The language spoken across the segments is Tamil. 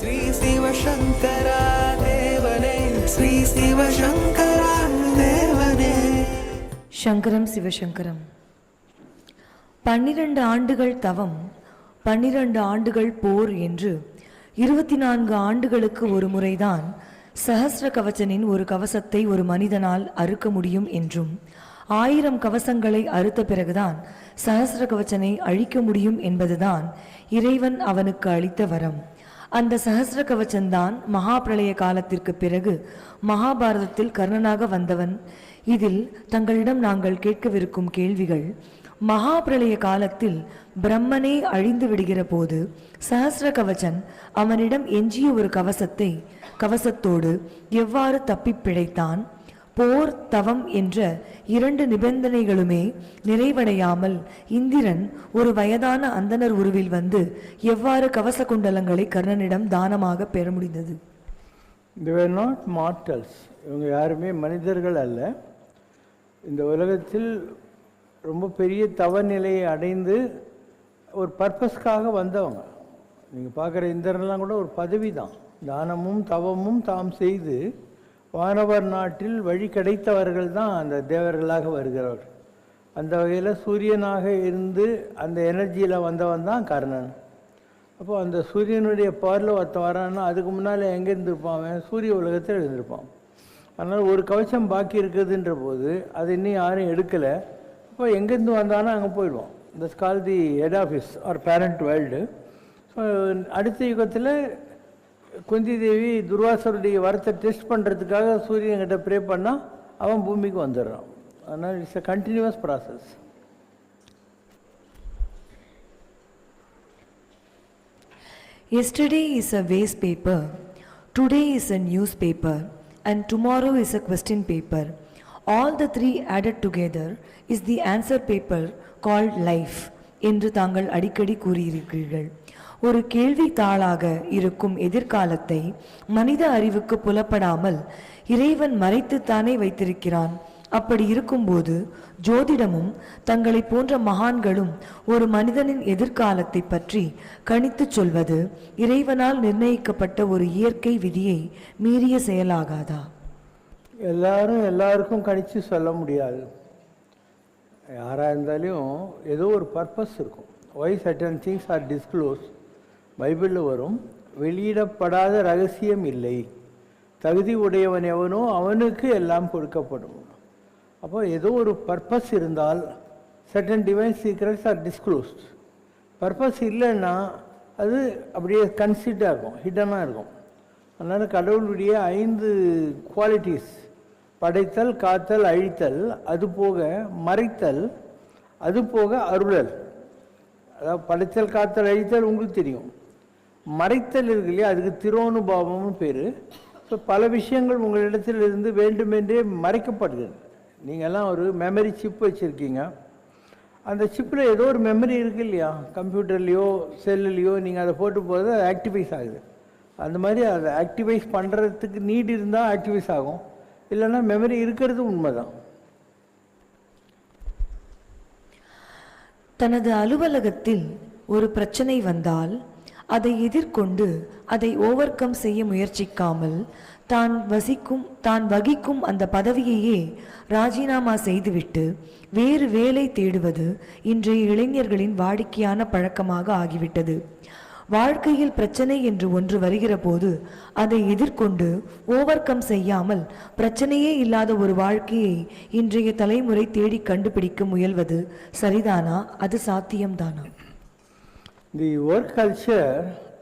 ஸ்ரீ சிவசங்கரா தேவனே ஸ்ரீ சிவசங்கரா தேவனே. சங்கரம் சிவசங்கரம் பன்னிரண்டு ஆண்டுகள் தவம் பன்னிரண்டு ஆண்டுகள் போர் என்று இருபத்தி நான்கு ஆண்டுகளுக்கு ஒரு முறைதான் சஹஸ்ர கவச்சனின் ஒரு கவசத்தை ஒரு மனிதனால் அறுக்க முடியும் என்றும் ஆயிரம் கவசங்களை அறுத்த பிறகுதான் சஹசிர கவச்சனை அழிக்க முடியும் என்பதுதான் இறைவன் அவனுக்கு அளித்த வரம். அந்த சஹசிர கவச்சந்தான் மகாபிரளய காலத்திற்கு பிறகு மகாபாரதத்தில் கர்ணனாக வந்தவன். இதில் தங்களிடம் நாங்கள் கேட்கவிருக்கும் கேள்விகள் மகாபிரளய காலத்தில் பிரம்மனே அழிந்து விடுகிற போது சஹசிர கவச்சன் அவனிடம் எஞ்சிய ஒரு கவசத்தை கவசத்தோடு எவ்வாறு தப்பிப் பிழைத்தான்? போர் தவம் என்ற இரண்டு நிபந்தனைகளுமே நிறைவடையாமல் இந்திரன் ஒரு வயதான அந்தணர் உருவில் வந்து எவ்வாறு கவச குண்டலங்களை கர்ணனிடம் தானமாக பெற முடிந்தது? They நாட் மார்டல்ஸ் இவங்க யாருமே மனிதர்கள் அல்ல. இந்த உலகத்தில் ரொம்ப பெரிய தவநிலையை அடைந்து ஒரு பர்பஸ்க்காக வந்தவங்க. நீங்கள் பார்க்குற இந்திரன்லாம் கூட ஒரு பதவி தான் தானமும் தவமும் தாம் செய்து வானவர் நாட்டில் வழி கிடைத்தவர்கள் தான் அந்த தேவர்களாக வருகிறவர் அந்த வகையில் சூரியனாக இருந்து அந்த எனர்ஜியில் வந்தவன் தான் கர்ணன். அப்போ அந்த சூரியனுடைய பவரில் ஒருத்தன் வரான்னா அதுக்கு முன்னால் எங்கே இருந்திருப்பான் அவன்? சூரிய உலகத்தில் இருந்திருப்பான். அதனால் ஒரு கவசம் பாக்கி இருக்குதுன்ற போது அது இன்னும் யாரும் எடுக்கலை. அப்போ எங்கேருந்து வந்தானோ அங்கே போயிடுவான். இந்த call the head office or parent world so அடுத்த யுகத்தில் குந்தி தேவி துர்வாசருடைய வரத்தை டெஸ்ட் பண்ணுறதுக்காக சூரியன்கிட்ட ப்ரே பண்ணால் அவன் பூமிக்கு வந்துடுறான் அதனால் it's a continuous process yesterday is a waste paper today is a news paper and tomorrow is a question paper all the three added together is the answer paper called life என்று தாங்கள் அடிக்கடி கூறியிருக்கிறீர்கள் ஒரு கேள்வித்தாளாக இருக்கும் எதிர்காலத்தை மனித அறிவுக்கு புலப்படாமல் இறைவன் மறைத்துத்தானே வைத்திருக்கிறான். அப்படி இருக்கும்போது ஜோதிடமும் தங்களைப் போன்ற மகான்களும் ஒரு மனிதனின் எதிர்காலத்தை பற்றி கணித்துச் சொல்வது இறைவனால் நிர்ணயிக்கப்பட்ட ஒரு இயற்கை விதியை மீறிய செயலாகாதா? எல்லாரும் எல்லாருக்கும் கணித்து சொல்ல முடியாது. யாராக இருந்தாலும் ஏதோ ஒரு பர்பஸ் இருக்கும். Why certain things are disclose பைபிளில் வரும் வெளியிடப்படாத ரகசியம் இல்லை. தகுதி உடையவன் எவனோ அவனுக்கு எல்லாம் கொடுக்கப்படும். அப்போ ஏதோ ஒரு பர்பஸ் இருந்தால் certain divine secrets are disclosed purpose இல்லைன்னா அது அப்படியே கன்சிடாக இருக்கும் ஹிடனாக இருக்கும். அதனால் கடவுளுடைய ஐந்து குவாலிட்டிஸ் படைத்தல் காத்தல் அழித்தல் அது போக மறைத்தல் அது போக அருளல். அதாவது படைத்தல் காத்தல் அழித்தல் உங்களுக்கு தெரியும். மறைத்தல் இருக்கு இல்லையா? அதுக்கு திரோனுபாவம்னு பேர். ஸோ பல விஷயங்கள் உங்களிடத்தில் இருந்து வேண்டுமென்றே மறைக்கப்படுகிறது. நீங்கள்லாம் ஒரு மெமரி சிப் வச்சுருக்கீங்க. அந்த சிப்பில் ஏதோ ஒரு மெமரி இருக்கு இல்லையா? கம்ப்யூட்டர்லேயோ செல்லுலேயோ நீங்கள் அதை போட்டு போகிறது அது ஆக்டிவைஸ் ஆகுது. அந்த மாதிரி அதை ஆக்டிவைஸ் பண்ணுறதுக்கு நீட் இருந்தால் ஆக்டிவைஸ் ஆகும். இல்லைன்னா மெமரி இருக்கிறது உண்மைதான். தனது அலுவலகத்தில் ஒரு பிரச்சனை வந்தால் அதை எதிர்கொண்டு அதை ஓவர் கம் செய்ய முயற்சிக்காமல் தான் வசிக்கும் தான் வகிக்கும் அந்த பதவியையே ராஜினாமா செய்துவிட்டு வேறு வேலை தேடுவது இன்றைய இளைஞர்களின் வாடிக்கையான பழக்கமாக ஆகிவிட்டது. வாழ்க்கையில் பிரச்சனை என்று ஒன்று வருகிற போது அதை எதிர்கொண்டு ஓவர் கம் செய்யாமல் பிரச்சனையே இல்லாத ஒரு வாழ்க்கையை இன்றைய தலைமுறை தேடி கண்டுபிடிக்க முயல்வது சரிதானா? அது சாத்தியம்தானா? தி ஒர்க் கல்ச்சர்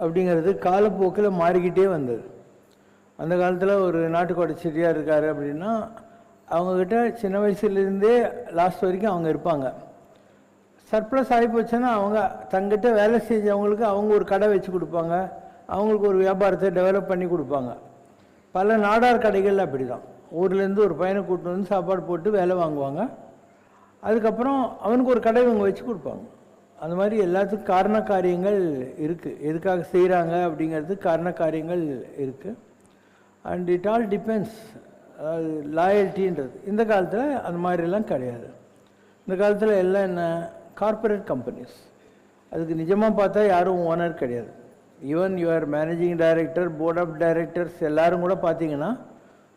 அப்படிங்கிறது காலப்போக்கில் மாறிக்கிட்டே வந்தது. அந்த காலத்தில் ஒரு நாட்டுக்கோட்டை செட்டியார் இருக்கார் அப்படின்னா அவங்கக்கிட்ட சின்ன வயசுலேருந்தே லாஸ்ட் வரைக்கும் அவங்க இருப்பாங்க. சர்ப்ளஸ் ஆகி போச்சுன்னா அவங்க தங்கிட்ட வேலை செஞ்சவங்களுக்கு அவங்க ஒரு கடை வச்சு கொடுப்பாங்க. அவங்களுக்கு ஒரு வியாபாரத்தை டெவலப் பண்ணி கொடுப்பாங்க. பல நாடார் கடைகள் அப்படி தான் ஊர்லேருந்து ஒரு பையனை கூட்டிட்டு வந்து சாப்பாடு போட்டு வேலை வாங்குவாங்க. அதுக்கப்புறம் அவனுக்கு ஒரு கடை இவங்க வச்சு கொடுப்பாங்க. அந்த மாதிரி எல்லாத்துக்கும் காரண காரியங்கள் இருக்குது எதுக்காக செய்கிறாங்க அப்படிங்கிறதுக்கு காரண காரியங்கள் இருக்குது அண்ட் இட் ஆல் டிபெண்ட்ஸ் அதாவது லாயல்ட்டின்றது இந்த காலத்தில் அந்த மாதிரிலாம் கிடையாது. இந்த காலத்தில் எல்லாம் என்ன? கார்ப்பரேட் கம்பெனிஸ் அதுக்கு நிஜமாக பார்த்தா யாரும் ஓனர் கிடையாது. Even your managing director board of directors எல்லாரும் கூட பார்த்தீங்கன்னா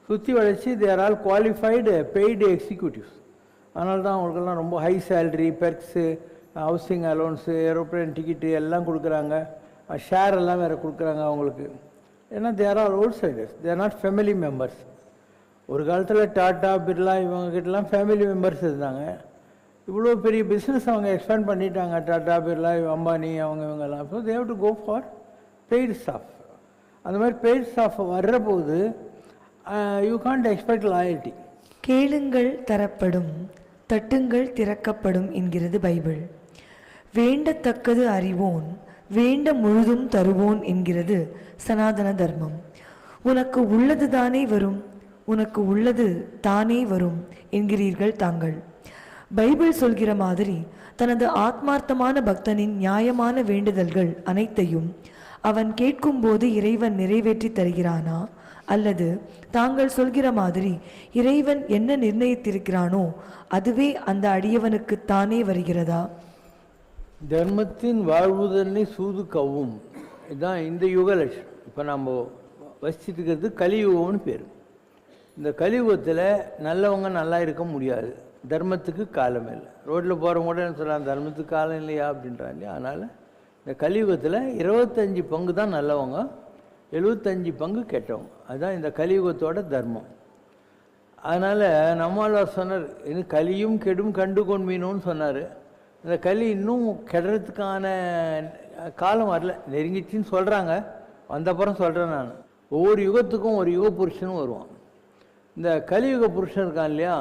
சுற்றி வளைச்சி they're all qualified paid executives அதனால தான் அவங்களுக்கெல்லாம் ரொம்ப high salary perks housing allowance aeroplane ticket எல்லாம் கொடுக்குறாங்க. ஷேர் எல்லாம் வேறு கொடுக்குறாங்க அவங்களுக்கு. ஏன்னா they are outsiders they're not family members ஒரு காலத்தில் டாட்டா பிர்லா இவங்ககிட்டலாம் ஃபேமிலி மெம்பர்ஸ் இருந்தாங்க. இவ்வளோ பெரிய பிஸ்னஸ் அவங்க எக்ஸ்பேண்ட் பண்ணிட்டாங்க. டாட்டா பிர்லா அம்பானி அவங்க இவங்கெல்லாம். So they've to go for paid staff அந்த மாதிரி பெய்டு ஸ்டாஃப் வர்ற போது யூ கான்ட் எக்ஸ்பெக்ட் லாயல்ட்டி கேளுங்கள் தரப்படும் தட்டுங்கள் திறக்கப்படும் என்கிறது பைபிள். வேண்டத்தக்கது அறிவோன் வேண்ட முழுதும் தருவோன் என்கிறது சனாதன தர்மம். உனக்கு உள்ளது தானே வரும் உனக்கு உள்ளது தானே வரும் என்கிறீர்கள் தாங்கள். பைபிள் சொல்கிற மாதிரி தனது ஆத்மார்த்தமான பக்தனின் நியாயமான வேண்டுதல்கள் அனைத்தையும் அவன் கேட்கும்போது இறைவன் நிறைவேற்றி தருகிறானா? அல்லது தாங்கள் சொல்கிற மாதிரி இறைவன் என்ன நிர்ணயித்திருக்கிறானோ அதுவே அந்த அடியவனுக்கு தானே வருகிறதா? தர்மத்தின் வாழ்வுதன்னை சூது கவும் இதுதான் இந்த யுக லட்சணம். இப்போ நம்ம வசிச்சுட்டு இருக்கிறது கலியுகம்னு பேர். இந்த கலியுகத்தில் நல்லவங்க நல்லா இருக்க முடியாது. தர்மத்துக்கு காலம் இல்லை. ரோட்டில் போகிறவங்க கூட என்ன சொல்கிறாங்க தர்மத்துக்கு காலம் இல்லையா அப்படின்றாங்க. அதனால் இந்த கலியுகத்தில் இருபத்தஞ்சி பங்கு தான் நல்லவங்க எழுபத்தஞ்சி பங்கு கெட்டவங்க. அதுதான் இந்த கலியுகத்தோட தர்மம். அதனால் நம்மளால் சொன்னார் இது கலியும் கெடும் கண்டு கொண்டு மீனும்னு சொன்னார். இந்த களி இன்னும் கெடுறதுக்கான காலம் வரல. நெருங்கிச்சின்னு சொல்கிறாங்க வந்தப்புறம் சொல்கிறேன் நான். ஒவ்வொரு யுகத்துக்கும் ஒரு யுக புருஷனும் வருவான். இந்த கலியுக புருஷன் இருக்கான் இல்லையா?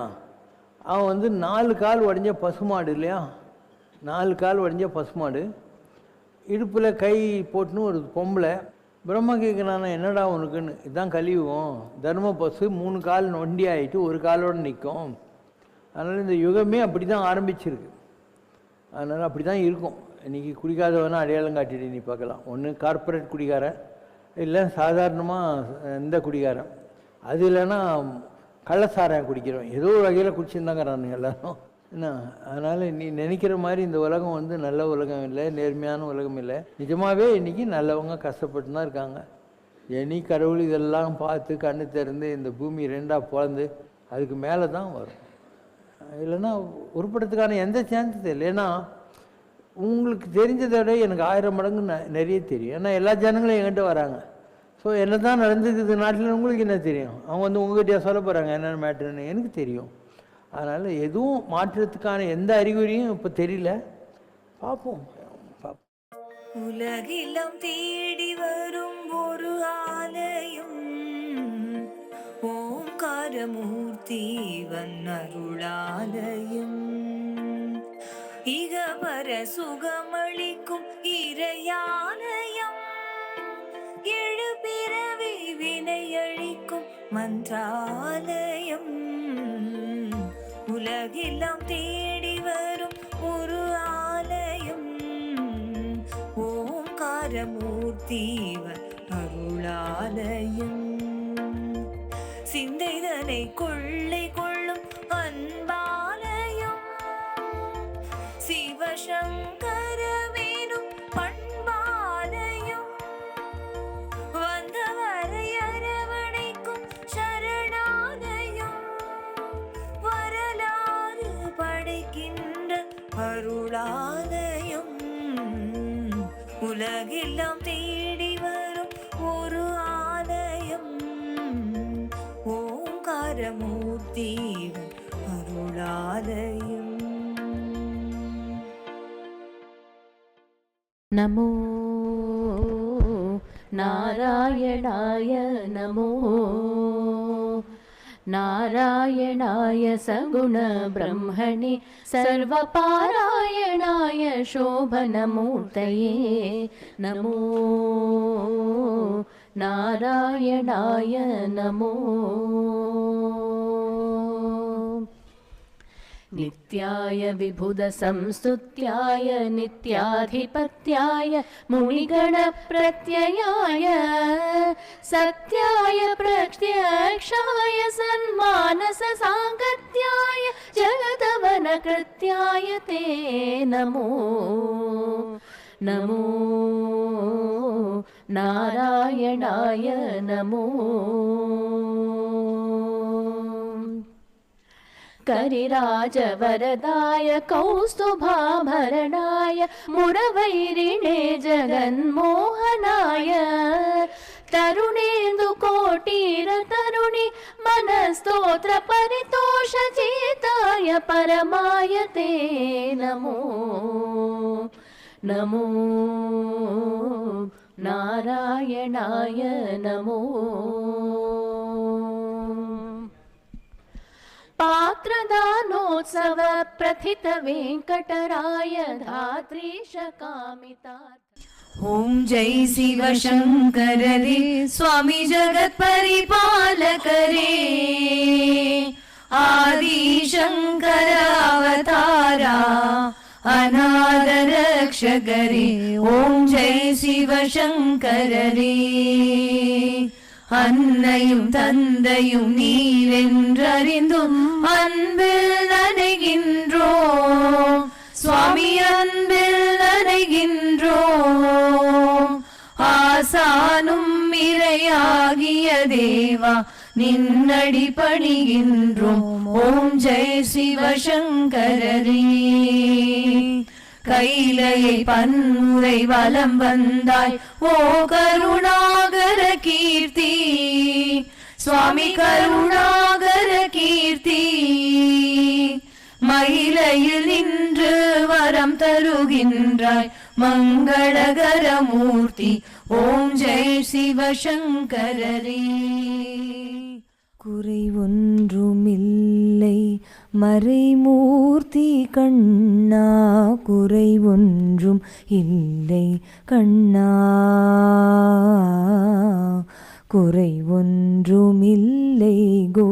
அவன் வந்து நாலு கால் உடஞ்ச பசுமாடு இல்லையா? நாலு கால் உடஞ்ச பசுமாடு இடுப்பில் கை போட்டுன்னு ஒரு பொம்பளை. பிரம்ம கேட்குறானா என்னடா உனக்குன்னு? இதுதான் கலியுகம் தர்ம பசு மூணு கால் நொண்டி ஆகிட்டு ஒரு காலோடு நிற்கும் அதனால் இந்த யுகமே அப்படி தான் ஆரம்பிச்சிருக்கு. அதனால் அப்படி தான் இருக்கும். இன்றைக்கி குடிக்காதவனா அடையாளம் காட்டிட்டு நீ பார்க்கலாம். ஒன்று கார்ப்பரேட் குடிகாரன் இல்லை சாதாரணமாக இந்த குடிகாரன். அது இல்லைன்னா கள்ளசாராயம் குடிக்கிறோம் ஏதோ ஒரு வகையில் குடிச்சிருந்தாங்கிறானுங்க எல்லாரும். என்ன? அதனால் நீ நினைக்கிற மாதிரி இந்த உலகம் வந்து நல்ல உலகம் இல்லை நேர்மையான உலகம் இல்லை. நிஜமாகவே இன்றைக்கி நல்லவங்க கஷ்டப்பட்டு தான் இருக்காங்க. இனி கடவுள் இதெல்லாம் பார்த்து கண்ணு திறந்து இந்த பூமி ரெண்டாக பிறந்து அதுக்கு மேலே தான் வரும். இல்லைன்னா உருப்படுறதுக்கான எந்த சான்ஸும் இல்லை. ஏன்னா உங்களுக்கு தெரிஞ்சதை விட எனக்கு ஆயிரம் மடங்கு நிறைய தெரியும். ஏன்னா எல்லா ஜனங்களும் என்கிட்ட வராங்க. ஸோ என்ன தான் நடந்துக்குது நாட்டில் உங்களுக்கு என்ன தெரியும்? அவங்க வந்து உங்ககிட்டயா சொல்ல போகிறாங்க என்னென்ன மேட்ருன்னு எனக்கு தெரியும். அதனால் எதுவும் மாற்றத்துக்கான எந்த அறிகுறியும் இப்போ தெரியல. பார்ப்போம். பார்ப்போம். தேடி வரும். ஓங்காரமூர்த்தி வன்னருளாலயம் இகவர சுகமளிக்கும் இறையாலயம். எழு பிறவி வினையழிக்கும் மன்றாலயம். உலகெல்லாம் தேடி வரும் ஒரு ஆலயம். ஓங்காரமூர்த்திவர் அருளாலயம் சிந்தைதனை கொள்ளை கொள்ளும் அன்பாலயம். சிவசங்கரவேனும் பண்பாலயம். வந்தவரை அரவணைக்கும் சரணாலயம். வரலாறு படைக்கின்ற அருளாலயம். உலகெல்லாம் ஓங்காரமூர்த்தி அருளாலயம் नमो नारायणाय नमो नारायणाय सगुणब्रह्मणे सर्वपारायणाय शोभनमूर्तये नमो नारायणाय नमो। नित्याय विबुधसंस्तुत्याय नित्याधिपत्याय मुनिगणप्रत्ययाय सत्याय प्रत्यक्षाय सन्मानससाङ्गत्याय जगदवनकृत्याय ते नमो। नमो नारायणाय नमो करिराजवरदाय कौस्तुभाभरणाय मुरवैरिणे जगन्मोहनाय तरुणेन्दुकोटीर तरुणि मनस्तोत्र परितोषचेताय परमाय ते नमो नमो नारायणाय नमो पात्रदानोत्सव प्रथित वेङ्कटराय धात्रीश कामितार्थ ॐ जय शिवशङ्कर रे स्वामी जगत्परिपालक रे आदिशङ्कर अवतारा अनाद रक्षक रे ॐ जय शिवशङ्कर रे அன்னையும் தந்தையும் நீரென்றறிந்தும் அன்பில் நனைகின்றோம் சுவாமி அன்பில் நனைகின்றோம் ஆசானும் இறையாகிய தேவா நின்னடி பணிகின்றோம். ஓம் ஜெய் சிவசங்கரரே. கைலையை பன்முறை வலம் வந்தாய். ஓ கருணாகர கீர்த்தி. சுவாமி கருணாகர கீர்த்தி. மயிலையில் நின்று வரம் தருகின்றாய். மங்களகர மூர்த்தி ஓம் ஜெய் சிவசங்கரரே. குறை ஒன்றுமில்லை மறைமூர்த்தி கண்ணா குறை ஒன்றும் இல்லை கண்ணா குறை ஒன்றுமில்லை கோ